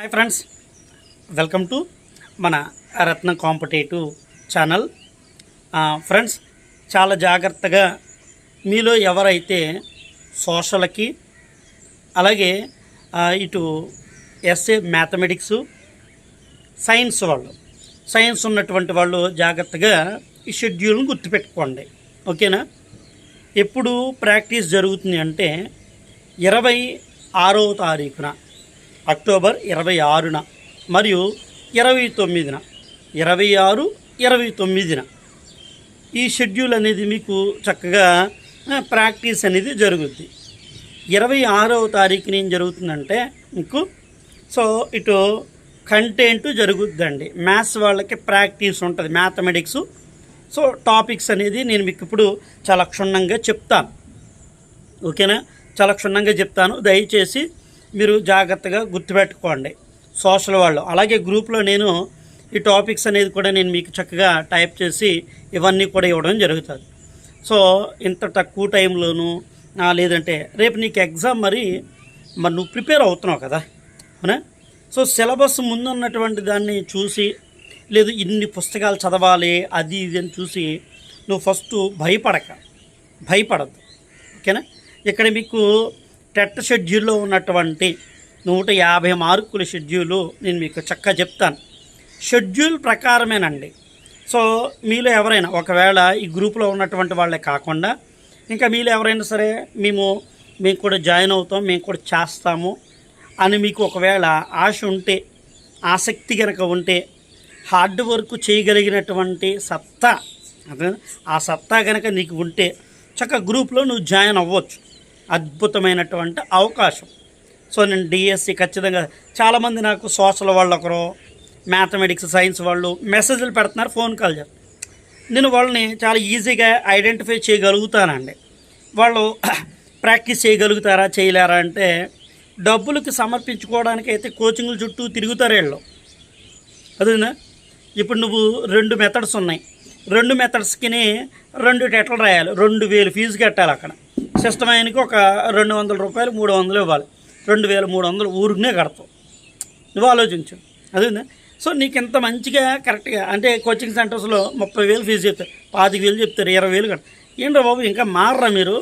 Hi friends welcome to మన రత్న competitive channel. Friends చాలా జాగ్రత్తగా మీలో ఎవరైతే సోషల్కి అలాగే ఇటు ఎస్ఏ మ్యాథమెటిక్స్ సైన్స్ వాళ్ళు సైన్స్ ఉన్నటువంటి వాళ్ళు జాగ్రత్తగా ఈ షెడ్యూల్ని గుర్తుపెట్టుకోండి. ఓకేనా? ఎప్పుడు ప్రాక్టీస్ జరుగుతుంది అంటే ఇరవై ఆరో తారీఖున అక్టోబర్ ఇరవై ఆరున మరియు ఇరవై తొమ్మిదిన. ఇరవై ఆరు ఇరవై తొమ్మిదిన. ఈ షెడ్యూల్ అనేది మీకు చక్కగా ప్రాక్టీస్ అనేది జరుగుద్ది. ఇరవై ఆరవ తారీఖున ఏం జరుగుతుందంటే మీకు సో ఇటు కంటెంట్ జరుగుద్దండి. మ్యాథ్స్ వాళ్ళకి ప్రాక్టీస్ ఉంటుంది మ్యాథమెటిక్స్. సో టాపిక్స్ అనేది నేను మీకు ఇప్పుడు చాలా క్షుణ్ణంగా చెప్తాను. ఓకేనా? చాలా క్షుణ్ణంగా చెప్తాను. దయచేసి మీరు జాగ్రత్తగా గుర్తుపెట్టుకోండి. సోషల్ వాళ్ళు. అలాగే గ్రూప్లో నేను ఈ టాపిక్స్ అనేది కూడా నేను మీకు చక్కగా టైప్ చేసి ఇవన్నీ కూడా ఇవ్వడం జరుగుతుంది. సో ఇంత తక్కువ టైంలోనూ లేదంటే రేపు నీకు ఎగ్జామ్ మరి మరి నువ్వు ప్రిపేర్ అవుతున్నావు కదా? అవునా? సో సిలబస్ ముందున్నటువంటి దాన్ని చూసి లేదు ఇన్ని పుస్తకాలు చదవాలి అది ఇది అని చూసి నువ్వు ఫస్ట్ భయపడక. భయపడద్దు. ఓకేనా? ఇక్కడ మీకు టెట్ షెడ్యూల్లో ఉన్నటువంటి నూట యాభై మార్కుల షెడ్యూలు నేను మీకు చక్కగా చెప్తాను. షెడ్యూల్ ప్రకారమేనండి. సో మీలో ఎవరైనా ఒకవేళ ఈ గ్రూప్లో ఉన్నటువంటి వాళ్ళే కాకుండా ఇంకా మీలో ఎవరైనా సరే మేము మేము కూడా జాయిన్ అవుతాం మేము కూడా చేస్తాము అని మీకు ఒకవేళ ఆశ ఉంటే ఆసక్తి కనుక ఉంటే హార్డ్ వర్క్ చేయగలిగినటువంటి సత్తా అదే ఆ సత్తా కనుక నీకు ఉంటే చక్కగా గ్రూప్లో నువ్వు జాయిన్ అవ్వచ్చు. అద్భుతమైనటువంటి అవకాశం. సో నేను డిఎస్సి ఖచ్చితంగా చాలామంది నాకు సోషల్ వాళ్ళు ఒకరు మ్యాథమెటిక్స్ సైన్స్ వాళ్ళు మెసేజ్లు పెడుతున్నారు ఫోన్ కాల్ చేస్తారు. నేను వాళ్ళని చాలా ఈజీగా ఐడెంటిఫై చేయగలుగుతానండి. వాళ్ళు ప్రాక్టీస్ చేయగలుగుతారా చేయలేరా అంటే డబ్బులకి సమర్పించుకోవడానికి అయితే కోచింగ్ల చుట్టూ తిరుగుతారు వీళ్ళు. అదేనా? ఇప్పుడు నువ్వు రెండు మెథడ్స్ ఉన్నాయి. రెండు మెథడ్స్కి రెండు టెటలు రాయాలి. రెండు వేలు ఫీజు కట్టాలి అక్కడ. సిస్టమ్ ఆయనకి ఒక రెండు వందల రూపాయలు మూడు వందలు ఇవ్వాలి. రెండు వేల మూడు వందలు ఊరినే కడతావు నువ్వు ఆలోచించు. అదేందా? సో నీకు ఇంత మంచిగా కరెక్ట్గా అంటే కోచింగ్ సెంటర్స్లో ముప్పై వేలు ఫీజు చెప్తారు పాతిక వేలు చెప్తారు ఇరవై వేలు కట్ట ఏంట్రా బాబు ఇంకా మారరా మీరు?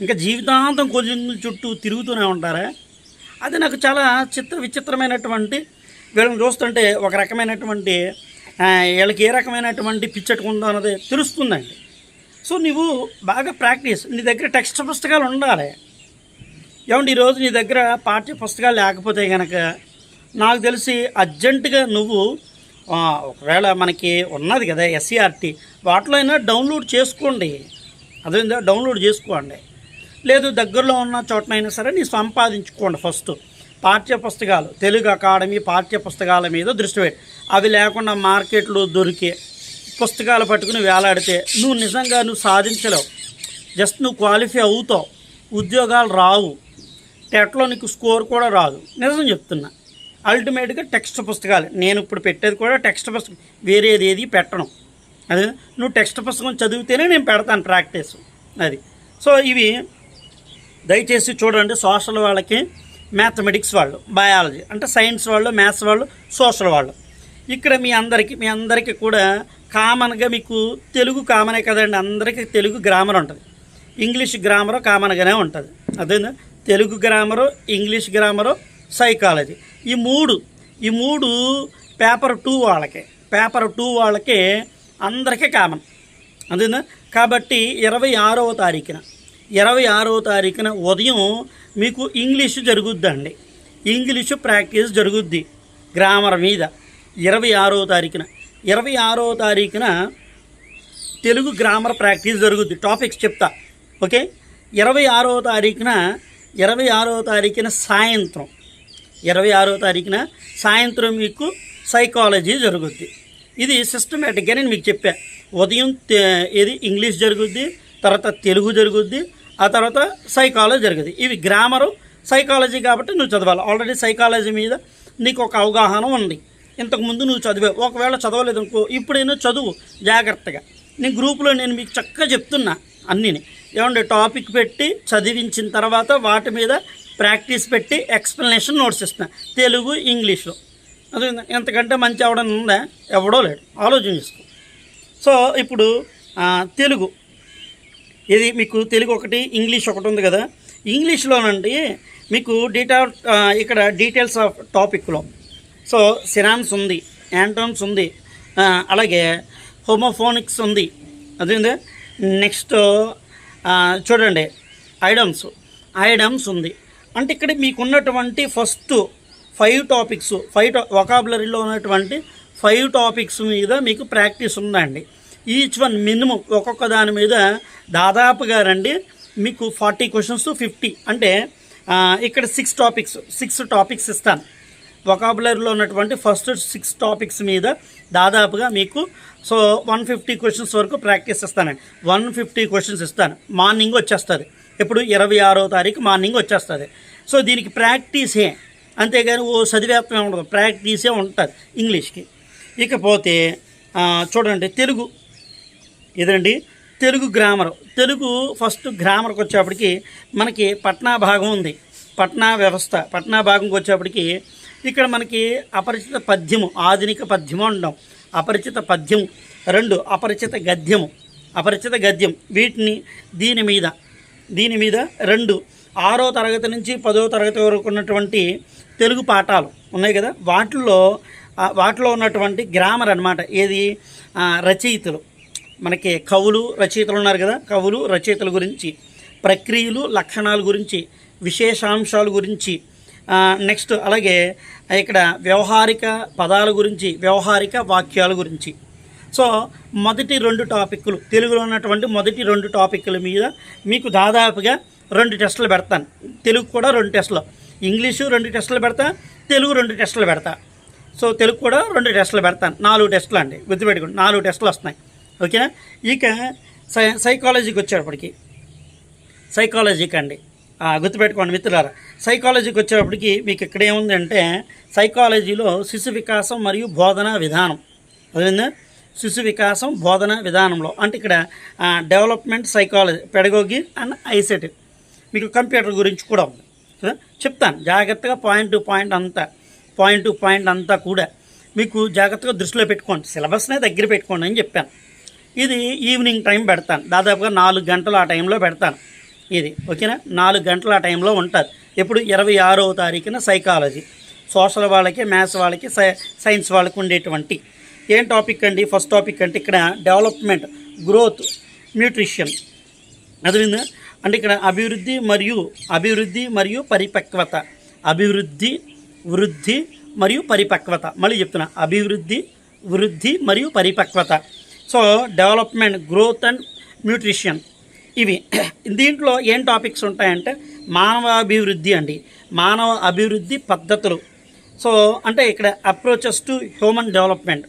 ఇంకా జీవితాంతం కోచింగ్ చుట్టూ తిరుగుతూనే ఉంటారా? అది నాకు చాలా చిత్ర విచిత్రమైనటువంటి వీళ్ళని చూస్తుంటే ఒక రకమైనటువంటి వీళ్ళకి ఏ రకమైనటువంటి పిచ్చట్టుకుందో అన్నది తెలుస్తుందండి. సో నువ్వు బాగా ప్రాక్టీస్ నీ దగ్గర టెక్స్ట్ పుస్తకాలు ఉండాలి. ఏమంటే ఈరోజు నీ దగ్గర పాఠ్య పుస్తకాలు లేకపోతే కనుక నాకు తెలిసి అర్జెంటుగా నువ్వు ఒకవేళ మనకి ఉన్నది కదా ఎస్సీఆర్టీ వాటిలో అయినా డౌన్లోడ్ చేసుకోండి. అదేందా డౌన్లోడ్ చేసుకోండి. లేదు దగ్గరలో ఉన్న చోటనైనా సరే నీ సంపాదించుకోండి ఫస్ట్. పాఠ్య పుస్తకాలు తెలుగు అకాడమీ పాఠ్య పుస్తకాల మీద దృష్టి పెట్టి. అవి లేకుండా మార్కెట్లో దొరికే పుస్తకాలు పట్టుకుని వేలాడితే నువ్వు నిజంగా నువ్వు సాధించలేవు. జస్ట్ నువ్వు క్వాలిఫై అవుతావు. ఉద్యోగాలు రావు. టెట్లో నీకు స్కోర్ కూడా రాదు. నిజం చెప్తున్నా. అల్టిమేట్గా టెక్స్ట్ పుస్తకాలు. నేను ఇప్పుడు పెట్టేది కూడా టెక్స్ట్ పుస్తకం. వేరేది ఏది పెట్టను. అదే నువ్వు టెక్స్ట్ పుస్తకం చదివితేనే నేను పెడతాను ప్రాక్టీస్. అది. సో ఇవి దయచేసి చూడండి సోషల్ వాళ్ళకి. మ్యాథమెటిక్స్ వాళ్ళు బయాలజీ అంటే సైన్స్ వాళ్ళు మ్యాథ్స్ వాళ్ళు సోషల్ వాళ్ళు. ఇక్కడ మీ అందరికీ మీ అందరికీ కూడా కామన్గా మీకు తెలుగు కామనే కదండి. అందరికీ తెలుగు గ్రామర్ ఉంటుంది. ఇంగ్లీష్ గ్రామరు కామన్గానే ఉంటుంది. అదేనా Telugu grammar English grammar psychology. ఈ మూడు ఈ మూడు పేపర్ టూ వాళ్ళకే. పేపర్ టూ వాళ్ళకే అందరికీ కామన్. అదే కాబట్టి ఇరవై ఆరవ తారీఖున ఇరవై ఆరవ తారీఖున ఉదయం మీకు ఇంగ్లీషు జరుగుద్దండి. ఇంగ్లీషు ప్రాక్టీస్ జరుగుద్ది గ్రామర్ మీద. ఇరవై ఆరవ తారీఖున ఇరవై ఆరవ తారీఖున తెలుగు గ్రామర్ ప్రాక్టీస్ జరుగుద్ది. టాపిక్స్ చెప్తా. ఓకే ఇరవై ఆరవ తారీఖున ఇరవై ఆరవ తారీఖున సాయంత్రం. ఇరవై ఆరో తారీఖున సాయంత్రం మీకు సైకాలజీ జరుగుద్ది. ఇది సిస్టమేటిక్గా నేను మీకు చెప్పా. ఉదయం ఇది ఇంగ్లీష్ జరుగుద్ది తర్వాత తెలుగు జరుగుద్ది ఆ తర్వాత సైకాలజీ జరుగుద్ది. ఇవి గ్రామరు సైకాలజీ కాబట్టి నువ్వు చదవాలి. ఆల్రెడీ సైకాలజీ మీద నీకు ఒక అవగాహన ఉంది. ఇంతకుముందు నువ్వు చదివావు ఒకవేళ చదవలేదు అనుకో ఇప్పుడైనా చదువు. జాగ్రత్తగా. నేను గ్రూప్లో నేను మీకు చక్కగా చెప్తున్నా అన్నీని. ఏమంటే టాపిక్ పెట్టి చదివించిన తర్వాత వాటి మీద ప్రాక్టీస్ పెట్టి ఎక్స్ప్లెనేషన్ నోట్స్ ఇస్తున్నా. తెలుగు ఇంగ్లీష్లో అది ఎంతకంటే మంచి అవడం ఉందా? ఎవడో లేడు. ఆలోచన చేసుకో. సో ఇప్పుడు తెలుగు. ఇది మీకు తెలుగు ఒకటి ఇంగ్లీష్ ఒకటి ఉంది కదా. ఇంగ్లీష్లోనండి మీకు డీటా ఇక్కడ డీటెయిల్స్ ఆఫ్ టాపిక్లో. సో సిరాన్స్ ఉంది యాంటోన్స్ ఉంది అలాగే హోమోఫోనిక్స్ ఉంది. అదేంది? నెక్స్ట్ చూడండి ఐడమ్స్ ఐడమ్స్ ఉంది. అంటే ఇక్కడ మీకు ఉన్నటువంటి ఫస్ట్ ఫైవ్ టాపిక్స్ ఫైవ్ టా వొకాబులరీలో ఉన్నటువంటి ఫైవ్ టాపిక్స్ మీద మీకు ప్రాక్టీస్ ఉందండి. ఈచ్ వన్ మినిమం ఒక్కొక్క దాని మీద దాదాపుగా రండి మీకు ఫార్టీ క్వశ్చన్స్ ఫిఫ్టీ అంటే ఇక్కడ సిక్స్ టాపిక్స్ సిక్స్ టాపిక్స్ ఇస్తాను. వొకాబులరీలో ఉన్నటువంటి ఫస్ట్ సిక్స్ టాపిక్స్ మీద దాదాపుగా మీకు సో వన్ ఫిఫ్టీ క్వశ్చన్స్ వరకు ప్రాక్టీస్ ఇస్తానండి వన్ ఫిఫ్టీ క్వశ్చన్స్ ఇస్తాను. మార్నింగ్ వచ్చేస్తుంది. ఇప్పుడు ఇరవై ఆరో తారీఖు మార్నింగ్ వచ్చేస్తుంది. సో దీనికి ప్రాక్టీసే అంతేగాని ఓ చదివేత్వం ఉండదు. ప్రాక్టీసే ఉంటుంది ఇంగ్లీష్కి. ఇకపోతే చూడండి తెలుగు. ఇదండి తెలుగు గ్రామర్ తెలుగు ఫస్ట్ గ్రామర్కి వచ్చేప్పటికి మనకి పట్నా భాగం ఉంది. పట్నా వ్యవస్థ. పట్నా భాగంకి వచ్చేప్పటికి ఇక్కడ మనకి అపరిచిత పద్యము ఆధునిక పద్యము అంటాం. అపరిచిత పద్యం రెండు అపరిచిత గద్యము. అపరిచిత గద్యం వీటిని దీని మీద దీని మీద రెండు ఆరో తరగతి నుంచి పదో తరగతి వరకు ఉన్నటువంటి తెలుగు పాఠాలు ఉన్నాయి కదా. వాటిల్లో వాటిలో ఉన్నటువంటి గ్రామర్ అనమాట ఏది? రచయితలు. మనకి కవులు రచయితలు ఉన్నారు కదా. కవులు రచయితల గురించి ప్రక్రియలు లక్షణాల గురించి విశేషాంశాల గురించి నెక్స్ట్ అలాగే ఇక్కడ వ్యవహారిక పదాల గురించి వ్యవహారిక వాక్యాల గురించి. సో మొదటి రెండు టాపిక్లు తెలుగులో ఉన్నటువంటి మొదటి రెండు టాపిక్ల మీద మీకు దాదాపుగా రెండు టెస్టులు పెడతాను. తెలుగు కూడా రెండు టెస్టులు. ఇంగ్లీషు రెండు టెస్టులు పెడతా తెలుగు రెండు టెస్టులు పెడతా. సో తెలుగు కూడా రెండు టెస్టులు పెడతాను. నాలుగు టెస్టులు అండి గుర్తుపెట్టుకోండి. నాలుగు టెస్టులు వస్తున్నాయి. ఓకేనా? ఇక సై సైకాలజీకి వచ్చేటప్పటికి. సైకాలజీకి అండి. గుర్తుపెట్టుకోండి మిత్రులారా. సైకాలజీకి వచ్చేటప్పటికి మీకు ఇక్కడ ఏముందంటే సైకాలజీలో శిశు వికాసం మరియు బోధన విధానం. అదేందా? శిశు వికాసం బోధన విధానంలో. అంటే ఇక్కడ development psychology pedagogy and ICET మీకు కంప్యూటర్ గురించి కూడా ఉంది. చెప్తాను. జాగ్రత్తగా పాయింట్ టు పాయింట్ అంతా పాయింట్ టు పాయింట్ అంతా కూడా మీకు జాగ్రత్తగా దృష్టిలో పెట్టుకోండి. సిలబస్నే దగ్గర పెట్టుకోండి అని చెప్పాను. ఇది ఈవినింగ్ టైం పెడతాను. దాదాపుగా నాలుగు గంటలు ఆ టైంలో పెడతాను. ఇది ఓకేనా? నాలుగు గంటల ఆ టైంలో ఉంటుంది ఇప్పుడు ఇరవై ఆరవ తారీఖున సైకాలజీ. సోషల్ వాళ్ళకి మ్యాథ్స్ వాళ్ళకి సై సైన్స్ వాళ్ళకి ఉండేటువంటి. ఏం టాపిక్ అండి? ఫస్ట్ టాపిక్ అంటే ఇక్కడ డెవలప్మెంట్ గ్రోత్ న్యూట్రిషన్. అదేవిధంగా అంటే ఇక్కడ అభివృద్ధి మరియు అభివృద్ధి మరియు పరిపక్వత. అభివృద్ధి వృద్ధి మరియు పరిపక్వత. మళ్ళీ చెప్తున్నా అభివృద్ధి వృద్ధి మరియు పరిపక్వత. So development growth and nutrition. ఇవి. దీంట్లో ఏం టాపిక్స్ ఉంటాయంటే మానవ అభివృద్ధి అండి. మానవ అభివృద్ధి పద్ధతులు. సో అంటే ఇక్కడ approaches to human development.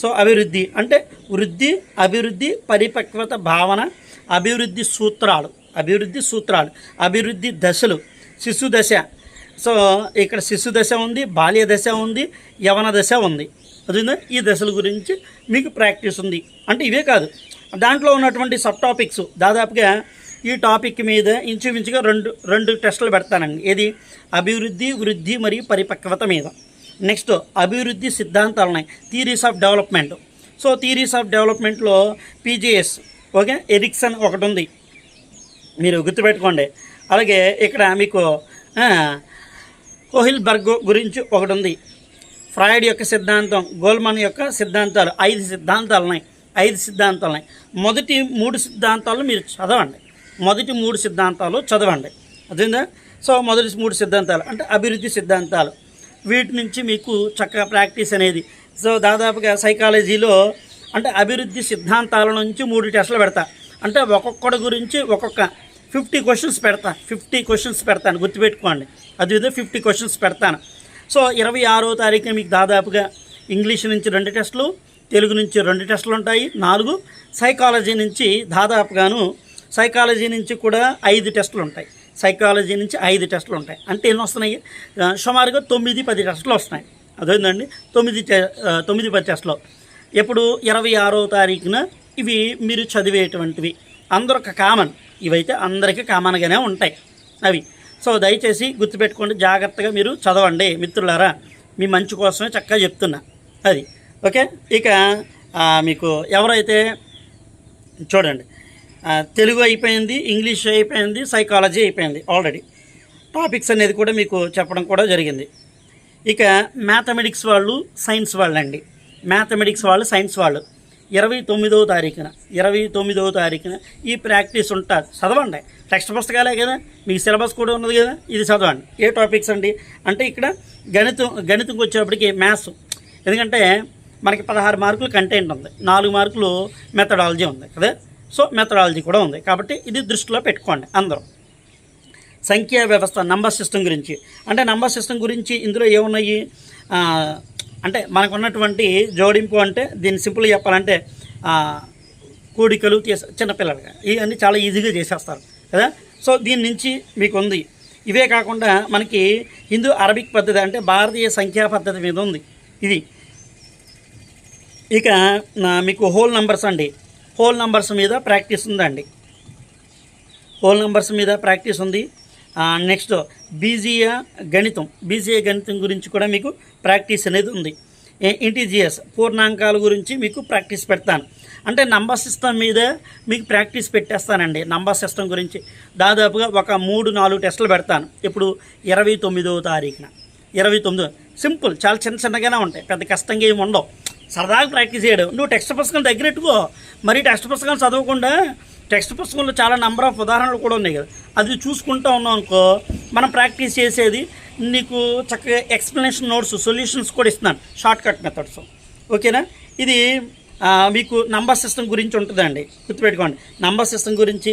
So అభివృద్ధి అంటే వృద్ధి అభివృద్ధి పరిపక్వత భావన అభివృద్ధి సూత్రాలు అభివృద్ధి సూత్రాలు అభివృద్ధి దశలు శిశు దశ. సో ఇక్కడ శిశు దశ ఉంది బాల్య దశ ఉంది యవన దశ ఉంది. అదేందా? ఈ దశల గురించి మీకు ప్రాక్టీస్ ఉంది. అంటే ఇవే కాదు. దాంట్లో ఉన్నటువంటి సబ్ టాపిక్స్ దాదాపుగా ఈ టాపిక్ మీద ఇంచుమించుగా రెండు రెండు టెస్టులు పెడతానండి. ఏది? అభివృద్ధి వృద్ధి మరియు పరిపక్వత మీద. నెక్స్ట్ అభివృద్ధి సిద్ధాంతాలు ఉన్నాయి. Theories of development so theories of డెవలప్మెంట్లో పీజీఎస్ ఓకే? ఎరిక్సన్ ఒకటి ఉంది. మీరు గుర్తుపెట్టుకోండి. అలాగే ఇక్కడ మీకు కోహిల్బర్గ్ గురించి ఒకటి ఉంది. ఫ్రాయిడ్ యొక్క సిద్ధాంతం గోల్మన్ యొక్క సిద్ధాంతాలు ఐదు సిద్ధాంతాలు ఉన్నాయి. ఐదు సిద్ధాంతాలు ఉన్నాయి. మొదటి మూడు సిద్ధాంతాలు మీరు చదవండి. మొదటి మూడు సిద్ధాంతాలు చదవండి. అదేందా సో మొదటి మూడు సిద్ధాంతాలు అంటే అభివృద్ధి సిద్ధాంతాలు. వీటి నుంచి మీకు చక్కగా ప్రాక్టీస్ అనేది. సో దాదాపుగా సైకాలజీలో అంటే అభివృద్ధి సిద్ధాంతాల నుంచి మూడు టెస్టులు పెడతా. అంటే ఒక్కొక్కటి గురించి ఒక్కొక్క ఫిఫ్టీ క్వశ్చన్స్ పెడతా. ఫిఫ్టీ క్వశ్చన్స్ పెడతాను. గుర్తుపెట్టుకోండి. అది ఫిఫ్టీ క్వశ్చన్స్ పెడతాను. సో ఇరవై ఆరో తారీఖున మీకు దాదాపుగా ఇంగ్లీష్ నుంచి రెండు టెస్టులు తెలుగు నుంచి రెండు టెస్టులు ఉంటాయి నాలుగు సైకాలజీ నుంచి దాదాపుగాను సైకాలజీ నుంచి కూడా ఐదు టెస్టులు ఉంటాయి సైకాలజీ నుంచి ఐదు టెస్టులు ఉంటాయి అంటే ఎన్ని వస్తున్నాయి సుమారుగా తొమ్మిది పది టెస్టులు వస్తున్నాయి అదేందండి? తొమ్మిది టె- తొమ్మిది పది టెస్టులు. ఎప్పుడు ఇరవై ఆరో తారీఖున ఇవి మీరు చదివేటువంటివి. అందరొక కామన్. ఇవైతే అందరికీ కామన్గానే ఉంటాయి అవి. సో దయచేసి గుర్తుపెట్టుకోండి జాగ్రత్తగా మీరు చదవండి మిత్రులారా. మీ మంచి కోసమే చక్కగా చెప్తున్నా. అది. ఓకే? ఇక మీకు ఎవరైతే చూడండి తెలుగు అయిపోయింది ఇంగ్లీష్ అయిపోయింది సైకాలజీ అయిపోయింది ఆల్రెడీ టాపిక్స్ అనేది కూడా మీకు చెప్పడం కూడా జరిగింది. ఇక మ్యాథమెటిక్స్ వాళ్ళు సైన్స్ వాళ్ళండి. మ్యాథమెటిక్స్ వాళ్ళు సైన్స్ వాళ్ళు. ఇరవై తొమ్మిదవ తారీఖున ఇరవై తొమ్మిదవ తారీఖున ఈ ప్రాక్టీస్ ఉంటుంది చదవండి. టెక్స్ట్ పుస్తకాలే కదా మీకు సిలబస్ కూడా ఉన్నది కదా ఇది చదవండి. ఏ టాపిక్స్ అండి? అంటే ఇక్కడ గణితం గణితంకి వచ్చేప్పటికి మ్యాథ్స్ ఎందుకంటే మనకి పదహారు మార్కులు కంటెంట్ ఉంది. నాలుగు మార్కులు మెథడాలజీ ఉంది కదా? సో మెథడాలజీ కూడా ఉంది. కాబట్టి ఇది దృష్టిలో పెట్టుకోండి అందరూ. సంఖ్యా వ్యవస్థ నంబర్ సిస్టమ్ గురించి. అంటే నంబర్ సిస్టమ్ గురించి ఇందులో ఏమున్నాయి? అంటే మనకున్నటువంటి జోడింపు అంటే దీన్ని సింపుల్గా చెప్పాలంటే కూడికలు తీస చిన్నపిల్లలుగా ఇవన్నీ చాలా ఈజీగా చేసేస్తారు కదా? సో దీని నుంచి మీకు ఉంది. ఇవే కాకుండా మనకి హిందూ అరబిక్ పద్ధతి అంటే భారతీయ సంఖ్యా పద్ధతి మీద ఉంది. ఇది. ఇక నా- మీకు హోల్ నంబర్స్ అండి. హోల్ నంబర్స్ మీద ప్రాక్టీస్ ఉందండి. హోల్ నంబర్స్ మీద ప్రాక్టీస్ ఉంది. నెక్స్ట్ బీజీయ గణితం. బీజీయ గణితం గురించి కూడా మీకు ప్రాక్టీస్ అనేది ఉంది. ఇంటీజియస్ పూర్ణాంకాల గురించి మీకు ప్రాక్టీస్ పెడతాను. అంటే నంబర్ సిస్టమ్ మీద మీకు ప్రాక్టీస్ పెట్టేస్తానండి. నంబర్ సిస్టమ్ గురించి దాదాపుగా ఒక మూడు నాలుగు టెస్టులు పెడతాను. ఇప్పుడు ఇరవై తొమ్మిదవ తారీఖున. ఇరవై తొమ్మిదో. సింపుల్ చాలా చిన్న చిన్నగానే ఉంటాయి. పెద్ద కష్టంగా ఏమి ఉండవు. సరదాగా ప్రాక్టీస్ చేయడం. నువ్వు టెక్స్ట్ పుస్తకం దగ్గరెట్టుకో మరి టెక్స్ట్ పుస్తకాలు చదవకుండా టెక్స్ట్ పుస్తకంలో చాలా నెంబర్ ఆఫ్ ఉదాహరణలు కూడా ఉన్నాయి కదా. అది చూసుకుంటా ఉన్నాం అనుకో మనం ప్రాక్టీస్ చేసేది నీకు చక్కగా ఎక్స్ప్లెనేషన్ నోట్స్ సొల్యూషన్స్ కూడా ఇస్తున్నాను. షార్ట్ కట్ మెథడ్స్ ఓకేనా? ఇది మీకు నంబర్ సిస్టమ్ గురించి ఉంటుందండి. గుర్తుపెట్టుకోండి. నంబర్ సిస్టమ్ గురించి.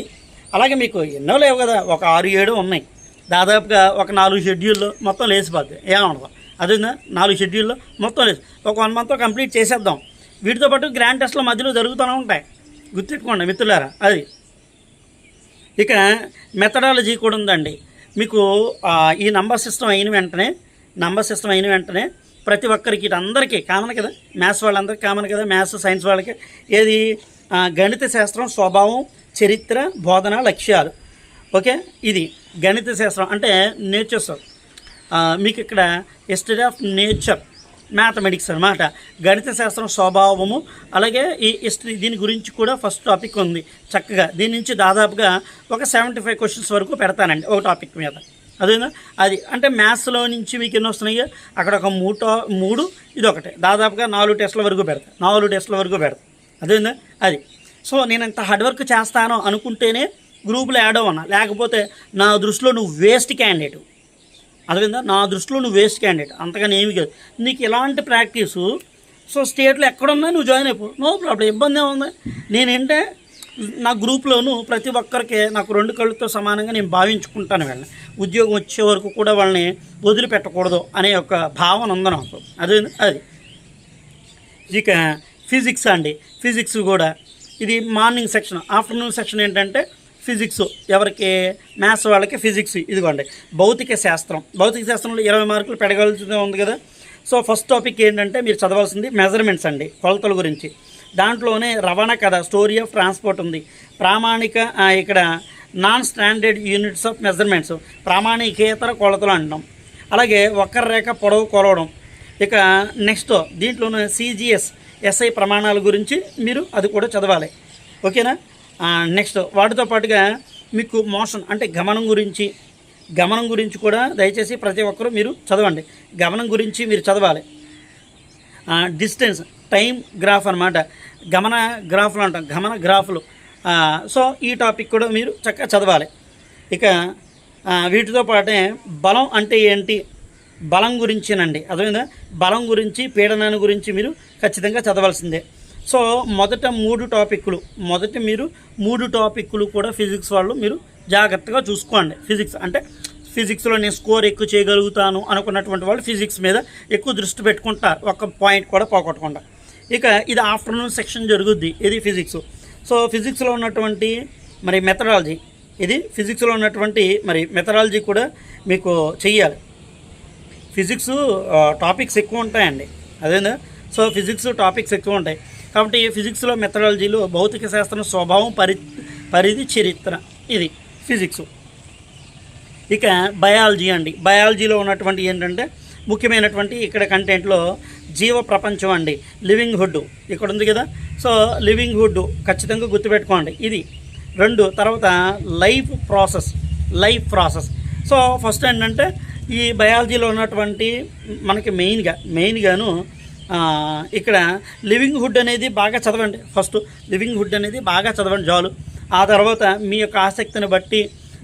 అలాగే మీకు ఎన్నో లేవు కదా. ఒక ఆరు ఏడు ఉన్నాయి. దాదాపుగా ఒక నాలుగు షెడ్యూల్లో మొత్తం లేచిపోద్ది ఏమనదు అదేనా? నాలుగు షెడ్యూల్లో మొత్తం లేదు. ఒక వన్ మంత్తో కంప్లీట్ చేసేద్దాం. వీటితో పాటు గ్రాండ్ టెస్ట్ల మధ్యలో జరుగుతూనే ఉంటాయి. గుర్తుపెట్టుకోండి మిత్రులారా అది. ఇక మెథడాలజీ కూడా ఉందండి. మీకు ఈ నంబర్ సిస్టమ్ అయిన వెంటనే నంబర్ సిస్టమ్ అయిన వెంటనే ప్రతి ఒక్కరికి ఇటు అందరికీ కామన్ కదా? మ్యాథ్స్ వాళ్ళందరికీ కామన్ కదా? మ్యాథ్స్ సైన్స్ వాళ్ళకి. ఏది? గణిత శాస్త్రం స్వభావం చరిత్ర బోధన లక్ష్యాలు. ఓకే? ఇది గణిత శాస్త్రం. అంటే నేచర్స్ మీకు ఇక్కడ హిస్టరీ ఆఫ్ నేచర్ మ్యాథమెటిక్స్ అనమాట గణిత శాస్త్రం స్వభావము అలాగే ఈ హిస్టరీ దీని గురించి కూడా ఫస్ట్ టాపిక్ ఉంది చక్కగా. దీని నుంచి దాదాపుగా ఒక సెవెంటీ ఫైవ్ క్వశ్చన్స్ వరకు పెడతానండి ఒక టాపిక్ మీద. అదేనా? అది అంటే మ్యాథ్స్లో నుంచి మీకు ఎన్ని వస్తున్నాయి అక్కడ ఒక మూడు మూడు ఇది ఒకటే దాదాపుగా నాలుగు టెస్టుల వరకు పెడతా. నాలుగు టెస్టుల వరకు పెడతా. అదేనా? అది. సో నేను ఇంత హార్డ్ వర్క్ చేస్తాను అనుకుంటేనే గ్రూపులో యాడ్ అవ్వన్నా లేకపోతే నా దృష్టిలో నువ్వు వేస్ట్ క్యాండిడేట్ అర్థమైందా నా దృష్టిలో నువ్వు వేస్ట్ క్యాండిడేట్ అంతగానే ఏమి కాదు. నీకు ఇలాంటి ప్రాక్టీసు సో స్టేట్లో ఎక్కడున్నా నువ్వు జాయిన్ అయిపో. నో ప్రాబ్లం ఇబ్బంది ఏముంది నేనేంటే నా గ్రూప్లోను ప్రతి ఒక్కరికి నాకు రెండు కళ్ళతో సమానంగా నేను భావించుకుంటాను వీళ్ళని. ఉద్యోగం వచ్చే వరకు కూడా వాళ్ళని వదిలిపెట్టకూడదు అనే ఒక భావన ఉంది నాకు. అదే అది. ఇక ఫిజిక్స్ అండి. ఫిజిక్స్ కూడా ఇది మార్నింగ్ సెక్షన్ ఆఫ్టర్నూన్ సెక్షన్ ఏంటంటే ఫిజిక్స్ ఎవరికి మ్యాథ్స్ వాళ్ళకి ఫిజిక్స్ ఇదిగోండి. భౌతిక శాస్త్రం. భౌతిక శాస్త్రంలో ఇరవై మార్కులు పెడగలుగుతూ ఉంది కదా. సో ఫస్ట్ టాపిక్ ఏంటంటే మీరు చదవాల్సింది మెజర్మెంట్స్ అండి కొలతల గురించి. దాంట్లోనే రవాణా కథ స్టోరీ ఆఫ్ ట్రాన్స్పోర్ట్ ఉంది. ప్రామాణిక ఇక్కడ non standard units of measurements ప్రామాణికేతర కొలతలు అంటాం. అలాగే వక్ర రేఖ పొడవు కొలవడం. ఇక నెక్స్ట్ దీంట్లోనే సిజిఎస్ ఎస్ఐ ప్రమాణాల గురించి మీరు అది కూడా చదవాలి. ఓకేనా? నెక్స్ట్ వాటితో పాటుగా మీకు మోషన్ అంటే గమనం గురించి గమనం గురించి కూడా దయచేసి ప్రతి ఒక్కరూ మీరు చదవండి. గమనం గురించి మీరు చదవాలి. డిస్టెన్స్ టైం గ్రాఫ్ అనమాట గమన గ్రాఫ్లు అంటాం గమన గ్రాఫ్లు సో ఈ టాపిక్ కూడా మీరు చక్కగా చదవాలి. ఇక వీటితో పాటే బలం అంటే ఏంటి? బలం గురించేనండి. అర్థమైందా? బలం గురించి పీడనాన్ని గురించి మీరు ఖచ్చితంగా చదవాల్సిందే. సో మొదట మూడు టాపిక్లు. మొదట మీరు మూడు టాపిక్లు కూడా ఫిజిక్స్ వాళ్ళు మీరు జాగ్రత్తగా చూసుకోండి. ఫిజిక్స్ అంటే ఫిజిక్స్లో నేను స్కోర్ ఎక్కువ చేయగలుగుతాను అనుకున్నటువంటి వాళ్ళు ఫిజిక్స్ మీద ఎక్కువ దృష్టి పెట్టుకుంటారు. ఒక పాయింట్ కూడా పోగొట్టకుండా ఇక ఇది ఆఫ్టర్నూన్ సెక్షన్ జరుగుద్ది. ఇది ఫిజిక్స్. సో ఫిజిక్స్లో ఉన్నటువంటి మరి మెథడాలజీ. ఇది ఫిజిక్స్లో ఉన్నటువంటి మరి మెథడాలజీ కూడా మీకు చెయ్యాలి. ఫిజిక్స్ టాపిక్స్ ఎక్కువ ఉంటాయండి. అదేనా సో ఫిజిక్స్ టాపిక్స్ ఎక్కువ ఉంటాయి. కాబట్టి ఫిజిక్స్లో మెథడాలజీలో భౌతిక శాస్త్రం స్వభావం పరి పరిధి చరిత్ర. ఇది ఫిజిక్స్ ఇక బయాలజీ అండి. బయాలజీలో ఉన్నటువంటి ఏంటంటే ముఖ్యమైనటువంటి ఇక్కడ కంటెంట్లో జీవ ప్రపంచం అండి. లివింగ్ హుడ్ ఇక్కడ ఉంది కదా. సో లివింగ్ హుడ్ ఖచ్చితంగా గుర్తుపెట్టుకోండి. ఇది రెండు తర్వాత life process life process so first ఏంటంటే ఈ బయాలజీలో ఉన్నటువంటి మనకి మెయిన్గా మెయిన్గాను ఇక్కడ లివింగ్ హుడ్ అనేది బాగా చదవండి. ఫస్ట్ లివింగ్ హుడ్ అనేది బాగా చదవండి చాలు. ఆ తర్వాత మీ యొక్క ఆసక్తిని బట్టి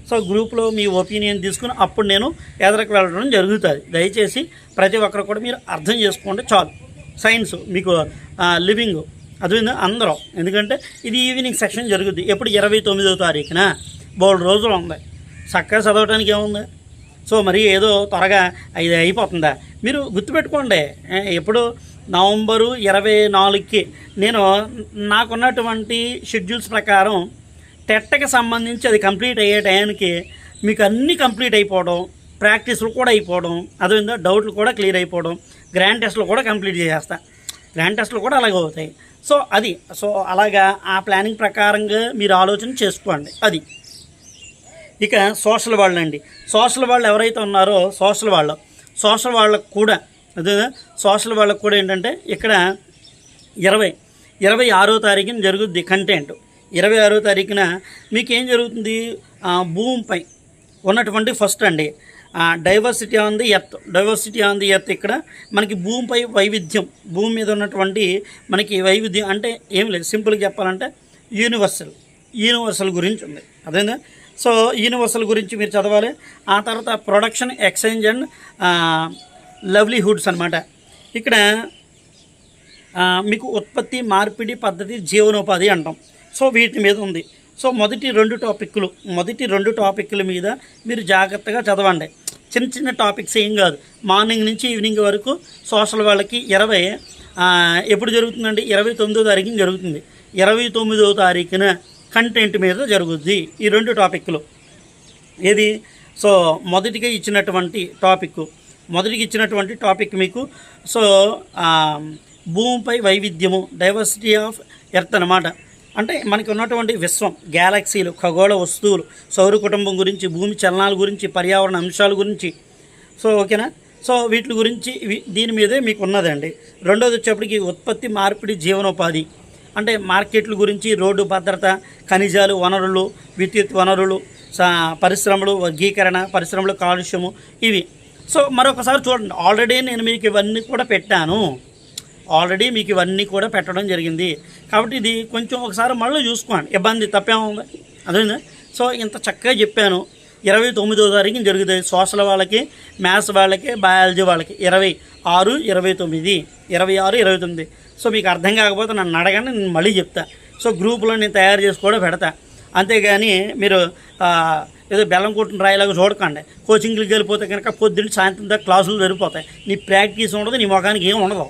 సో గ్రూప్లో మీ ఒపీనియన్ తీసుకుని అప్పుడు నేను ఎదరకు వెళ్ళడం జరుగుతుంది. దయచేసి ప్రతి ఒక్కరు కూడా మీరు అర్థం చేసుకోండి చాలు. సైన్స్ మీకు లివింగ్ అది అందరం. ఎందుకంటే ఇది ఈవినింగ్ సెక్షన్ జరుగుద్ది. ఎప్పుడు ఇరవై తొమ్మిదో తారీఖున? బోల్డ్ రోజులు ఉంది. చక్కగా చదవడానికి ఏముంది? సో మరి ఏదో త్వరగా ఇది అయిపోతుందా? మీరు గుర్తుపెట్టుకోండి. ఎప్పుడు నవంబరు ఇరవై నాలుగుకి. నేను నాకున్నటువంటి షెడ్యూల్స్ ప్రకారం టెట్టకి సంబంధించి అది కంప్లీట్ అయ్యే టైంకి మీకు అన్నీ కంప్లీట్ అయిపోవడం ప్రాక్టీస్లు కూడా అయిపోవడం అదేవిధంగా డౌట్లు కూడా క్లియర్ అయిపోవడం గ్రాండ్ టెస్ట్లు కూడా కంప్లీట్ చేసేస్తా. గ్రాండ్ టెస్ట్లు కూడా అలాగే అవుతాయి. సో అది. సో అలాగా ఆ ప్లానింగ్ ప్రకారంగా మీరు ఆలోచన చేసుకోండి. అది. ఇక సోషల్ వాళ్ళు అండి సోషల్ వాళ్ళు ఎవరైతే ఉన్నారో సోషల్ వాళ్ళు. సోషల్ వాళ్ళకు కూడా అదే సోషల్ వాళ్ళకు కూడా ఏంటంటే ఇక్కడ ఇరవై ఇరవై ఆరో తారీఖున జరుగుద్ది కంటెంట్. ఇరవై ఆరో తారీఖున మీకు ఏం జరుగుతుంది భూమిపై ఉన్నటువంటి ఫస్ట్ అండి diversity on the earth. Diversity on the earth ఇక్కడ మనకి భూమిపై వైవిధ్యం. భూమి మీద ఉన్నటువంటి మనకి వైవిధ్యం అంటే ఏం లేదు. సింపుల్గా చెప్పాలంటే యూనివర్సల్ యూనివర్సల్ గురించి ఉంది. అదేనా సో యూనివర్సల్ గురించి మీరు చదవాలి. ఆ తర్వాత ప్రొడక్షన్ ఎక్స్చేంజ్ అండ్ లవ్లీహుడ్స్ అనమాట ఇక్కడ మీకు ఉత్పత్తి మార్పిడి పద్ధతి జీవనోపాధి అంటాం. సో వీటి మీద ఉంది. సో మొదటి రెండు టాపిక్లు మొదటి రెండు టాపిక్ల మీద మీరు జాగ్రత్తగా చదవండి. చిన్న చిన్న టాపిక్స్ ఏం కాదు. మార్నింగ్ నుంచి ఈవినింగ్ వరకు సోషల్ వాళ్ళకి ఇరవై ఎప్పుడు జరుగుతుందండి? ఇరవై తొమ్మిదో తారీఖున జరుగుతుంది. ఇరవై తొమ్మిదో తారీఖున కంటెంట్ మీద జరుగుద్ది ఈ రెండు టాపిక్లు ఏది? సో మొదటిగా ఇచ్చినటువంటి టాపిక్ మొదటికి ఇచ్చినటువంటి టాపిక్ మీకు. సో భూమిపై వైవిధ్యము డైవర్సిటీ ఆఫ్ ఎర్త్ అనమాట అంటే మనకి ఉన్నటువంటి విశ్వం గ్యాలక్సీలు ఖగోళ వస్తువులు సౌర కుటుంబం గురించి భూమి చలనాల గురించి పర్యావరణ అంశాల గురించి. సో ఓకేనా? సో వీటి గురించి దీని మీదే మీకు ఉన్నదండి. రెండోది వచ్చేప్పటికి ఉత్పత్తి మార్పిడి జీవనోపాధి. అంటే మార్కెట్ల గురించి రోడ్డు భద్రత ఖనిజాలు వనరులు విద్యుత్ వనరులు సా- పరిశ్రమలు వర్గీకరణ పరిశ్రమలు కాలుష్యము ఇవి. సో మరొకసారి చూడండి. ఆల్రెడీ నేను మీకు ఇవన్నీ కూడా పెట్టాను. ఆల్రెడీ మీకు ఇవన్నీ కూడా పెట్టడం జరిగింది. కాబట్టి ఇది కొంచెం ఒకసారి మళ్ళీ చూసుకోండి. ఇబ్బంది తప్పేముంది అదే సో ఇంత చక్కగా చెప్పాను. ఇరవై తొమ్మిదో తారీఖు జరుగుతుంది. సోషల్ వాళ్ళకి మ్యాథ్స్ వాళ్ళకి బయాలజీ వాళ్ళకి. ఇరవై ఆరు ఇరవై తొమ్మిది. ఇరవై ఆరు ఇరవై తొమ్మిది. సో మీకు అర్థం కాకపోతే నన్ను అడగండి నేను మళ్ళీ చెప్తా. సో గ్రూపులో నేను తయారు చేసి కూడా పెడతా. అంతేగాని మీరు ఏదో బెల్లం కొట్టిన రాయలాగా చూడకండి. కోచింగ్కి వెళ్ళిపోతే కనుక పొద్దున్న సాయంత్రం దాకా క్లాసులు జరిగిపోతాయి. నీ ప్రాక్టీస్ ఉండదు నీ ముఖానికి ఏం ఉండదు.